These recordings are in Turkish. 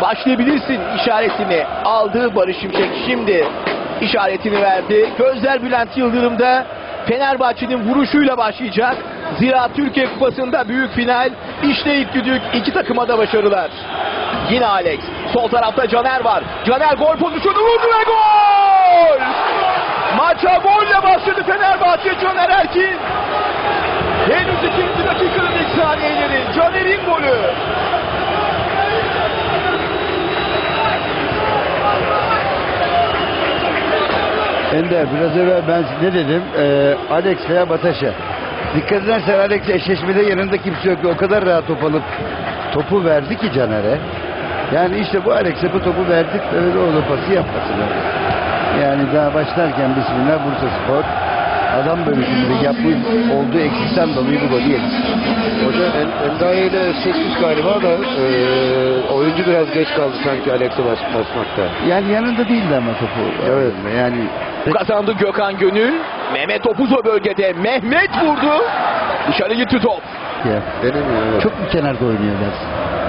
başlayabilirsin işaretini aldı Barış Şimşek. Şimdi işaretini verdi. Gözler Bülent Yıldırım'da Fenerbahçe'nin vuruşuyla başlayacak. Zira Türkiye Kupası'nda büyük final. İşte ilk düdük. iki takıma da başarılar. Yine Alex. Sol tarafta Caner var. Caner gol pozisyonu vurdu ve gol! Maça golle başladı Fenerbahçe Caner Erkin. Henüz ikinci dakikanın ilk saniyeleri. Caner'in golü. Ender biraz evvel ben ne dedim? Ee, Alex veya Bataş'a. Dikkat edersen Alex eşleşmede yanında kimse yok. O kadar rahat top alıp topu verdi ki Caner'e. Yani işte bu Alex'e bu topu verdik öyle o pası yapması. Yani daha başlarken Bismillah Bursa Spor adam bölümünde yapmış olduğu eksikten dolayı bu golü yedi. Hoca En- Endaye ile eşleşmiş galiba da e, oyuncu biraz geç kaldı sanki Alex'e baş, basmakta. Yani yanında değildi ama topu. Evet. Yani Kazandı Gökhan Gönül. Mehmet Topuz o bölgede. Mehmet vurdu. Dışarı gitti top. ya, Denemiyor evet. çok mu kenarda oynuyorlar?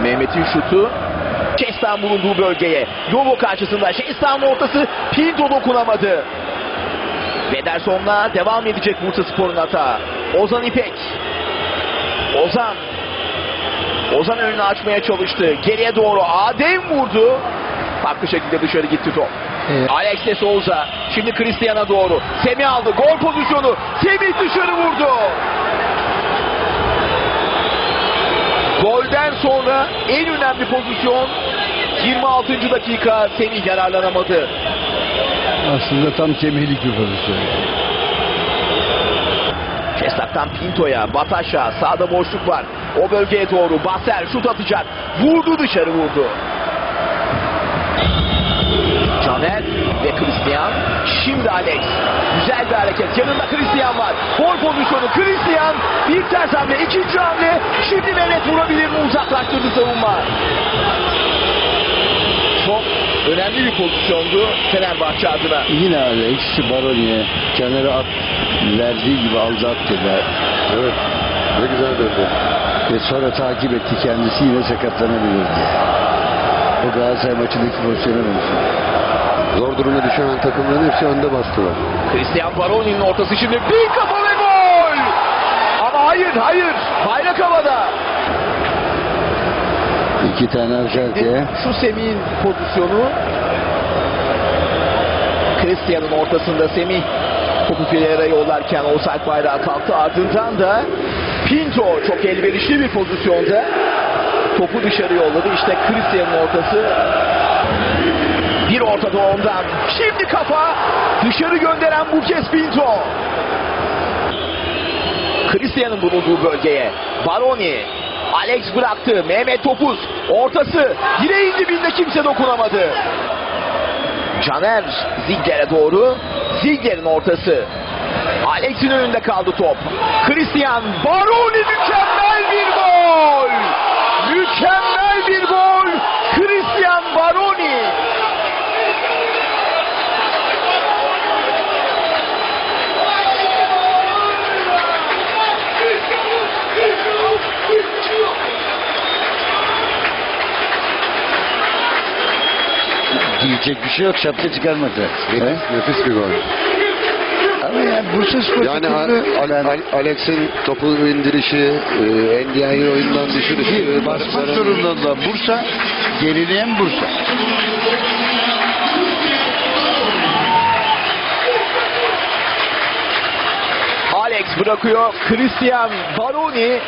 Mehmet'in şutu Şestan bulunduğu bölgeye. Yovo karşısında Şestan'ın ortası Pinto dokunamadı. Bederson'la devam edecek Bursa Spor'un hata. Ozan İpek. Ozan. Ozan önünü açmaya çalıştı. Geriye doğru Adem vurdu. Farklı şekilde dışarı gitti top. Evet. Alex de Souza. Şimdi Cristian'a doğru. Semih aldı. Gol pozisyonu. Semih dışarı vurdu. Golden sonra en önemli pozisyon 26. dakika Semih yararlanamadı. Aslında tam semihlik bir pozisyon. Şestak'tan Pinto'ya, Bataş'a, sağda boşluk var. O bölgeye doğru Baser şut atacak. Vurdu dışarı vurdu. Caner ve Christian. Şimdi Alex. Güzel bir hareket. Yanında Christian var. Gol pozisyonu Christian. Bir ters hamle. ikinci hamle. Şimdi Mehmet vurabilir mi? Uzaklaştırdı savunma. Önemli bir pozisyondu Fenerbahçe adına. Yine Alex Baroni'ye kenara at verdiği gibi da. Evet. Ne güzel döndü. Ve sonra takip etti kendisi yine sakatlanabilirdi. O Galatasaray maçındaki pozisyona benziyor. Zor duruma düşen takımların hepsi önde bastılar. Christian Baroni'nin ortası şimdi bir kafa ve gol! Ama hayır hayır bayrak havada. İki tane arkaya. Şu Semih'in pozisyonu Christian'ın ortasında Semih topu filelere yollarken offside bayrağı kalktı. Ardından da Pinto çok elverişli bir pozisyonda topu dışarı yolladı. İşte Christian'ın ortası bir ortada ondan. Şimdi kafa dışarı gönderen bu kez Pinto. Christian'ın bulunduğu bölgeye. Baroni. Alex bıraktı. Mehmet Topuz. Ortası. Direğin dibinde kimse dokunamadı. Caner Ziegler'e doğru. Ziegler'in ortası. Alex'in önünde kaldı top. Christian Baroni mükemmel bir gol. Mükemmel bir gol. Christian Baroni. Diyecek bir şey yok. Şapka çıkarmadı. Nefis, nefis bir gol. Ama yani Bursa Spor Yani Al- Al- Alex'in topu indirişi, e, NDI'yi oyundan düşürüşü. Basmak zorunda olan Bursa, gerileyen Bursa. Alex bırakıyor. Christian Baroni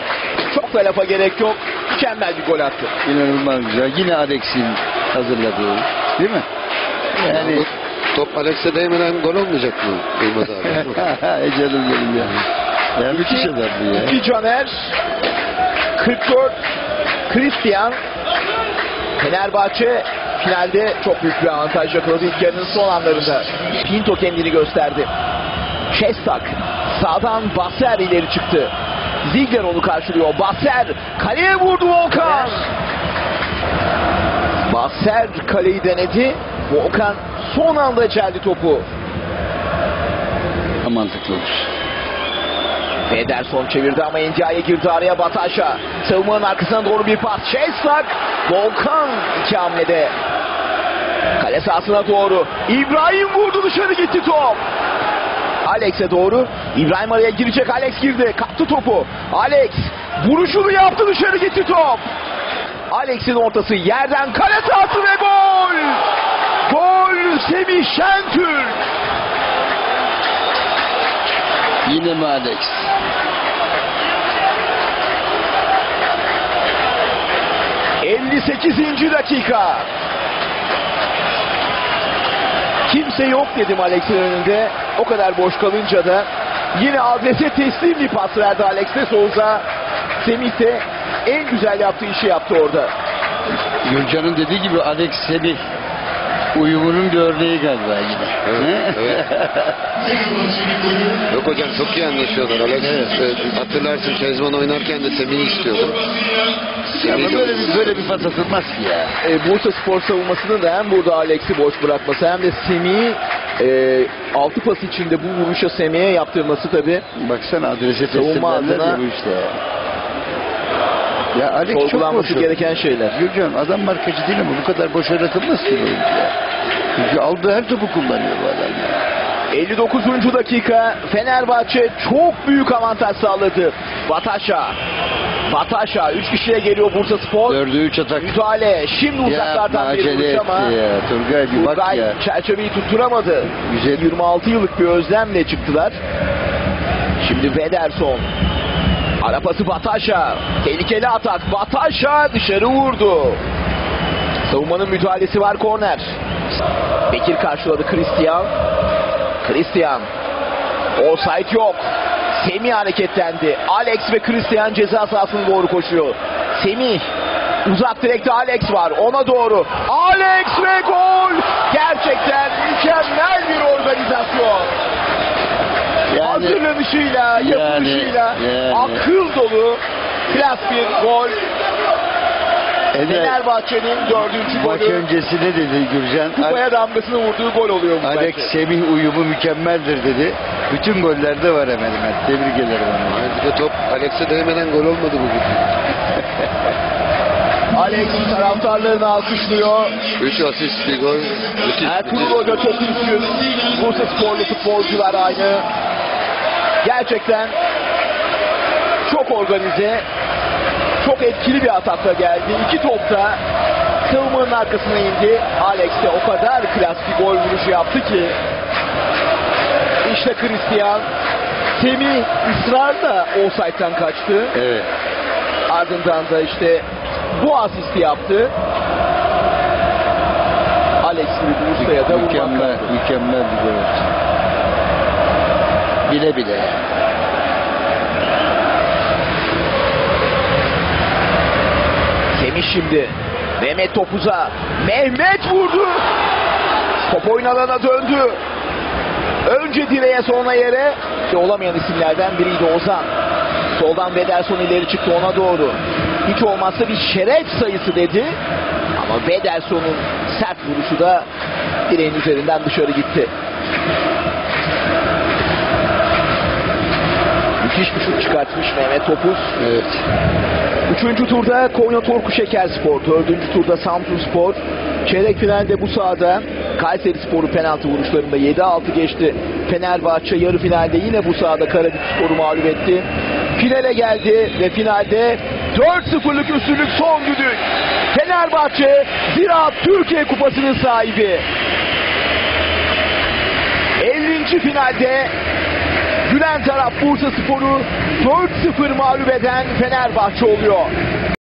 çok da lafa gerek yok. Mükemmel bir gol attı. İnanılmaz güzel. Yine Alex'in hazırladığı. Değil mi? Yani top Alex'e değmeden gol olmayacak mı Yılmaz abi? Canım benim ya. Ya müthiş adam bu ya. 2 Caner 44 Christian Fenerbahçe finalde çok büyük bir avantaj yakaladı ilk yarının son anlarında. Pinto kendini gösterdi. Şestak sağdan Basser ileri çıktı. Ziegler onu karşılıyor. Basser kaleye vurdu Volkan. Basser kaleyi denedi. Volkan son anda çeldi topu. Mantıklı olur. Ederson çevirdi ama Ndiaye girdi araya Bataş'a. Savunmanın arkasına doğru bir pas. Şeslak. Volkan iki hamlede. Kale sahasına doğru. İbrahim vurdu dışarı gitti top. Alex'e doğru. İbrahim araya girecek. Alex girdi. Kaptı topu. Alex vuruşunu yaptı dışarı gitti top. Alex'in ortası yerden kale sahası ve gol. Gol Semih Şentürk. Yine mi Alex? ...58. dakika. Kimse yok dedim Alex'in önünde. O kadar boş kalınca da... ...yine adrese teslim bir pas verdi Alex de Souza. Semih de en güzel yaptığı işi yaptı orada. Gürcan'ın dediği gibi Alex Semih uyumunun bir örneği galiba yine. Evet, evet. Yok hocam çok iyi anlaşıyorlar. Alex e, hatırlarsın Kezman oynarken de Semih'i istiyordu. Ya ama böyle bir, böyle bir pas atılmaz ki ya. e, Bursa Spor savunmasının da hem burada Alex'i boş bırakması hem de Semih'i e, altı pas içinde bu vuruşa Semih'e yaptırması tabi Baksana adrese teslim bu işte. Ya Alex çok boş. gereken şeyler. Gürcan adam markacı değil ama bu kadar boş oynatılmaz ki bu oyuncu ya. Çünkü aldığı her topu kullanıyor bu adam ya. 59. dakika Fenerbahçe çok büyük avantaj sağladı. Bataşa. Bataşa 3 kişiye geliyor Bursa Spor. Dördü üç atak. Müdahale. Şimdi uzaklardan bir vuruş ama ya. Turgay bir bak Turgay ya. çerçeveyi tutturamadı. Güzel. 26 yıllık bir özlemle çıktılar. Şimdi Vederson. Arapası Bataşa. Tehlikeli atak. Bataşa dışarı vurdu. Savunmanın müdahalesi var korner. Bekir karşıladı Christian. Christian. Offside yok. Semih hareketlendi. Alex ve Christian ceza sahasına doğru koşuyor. Semih. Uzak direkte Alex var. Ona doğru. Alex ve gol. Gerçekten mükemmel bir organizasyon. Yani Hazırlanışıyla, Yani- yapılışıyla yani. akıl dolu klas bir gol. Eder, Fenerbahçe'nin dördüncü maç golü. öncesi ne dedi Gürcan? Kupaya damgasını vurduğu gol oluyor bu Alex bence. Semih uyumu mükemmeldir dedi. Bütün gollerde var hemen hemen. Tebrik ederim onu. Ayrıca top Alex'e değmeden gol olmadı bugün. Alex taraftarlarını alkışlıyor. 3 asist bir gol. Müthiş, Ertuğrul. Hoca çok üzgün. Bursa sporlu futbolcular aynı. Gerçekten çok organize, çok etkili bir atakla geldi. İki topta savunmanın arkasına indi. Alex de o kadar klas bir gol vuruşu yaptı ki. İşte Christian. Semih ısrarla offside'den kaçtı. Evet. Ardından da işte bu asisti yaptı. Alex Bursa'ya da vurmak Mükemmel, kaldı. mükemmel bir gol. Bile bile yani. Şimdi. Mehmet topuza. Mehmet vurdu. Top oyun alana döndü. Önce direğe sonra yere. İşte olamayan isimlerden biriydi Ozan. Soldan Bederson ileri çıktı ona doğru. Hiç olmazsa bir şeref sayısı dedi. Ama Bederson'un sert vuruşu da direğin üzerinden dışarı gitti. Müthiş bir şut çıkartmış Mehmet Topuz. Evet. Üçüncü turda Konya Torku Şeker Spor, dördüncü turda Samsun Spor. Çeyrek finalde bu sahada Kayseri Spor'u penaltı vuruşlarında 7-6 geçti. Fenerbahçe yarı finalde yine bu sahada Karabük Spor'u mağlup etti. Finale geldi ve finalde 4-0'lık üstünlük son düdük. Fenerbahçe Ziraat Türkiye Kupası'nın sahibi. 50. finalde Gülen taraf Bursa Spor'u 4-0 mağlup eden Fenerbahçe oluyor.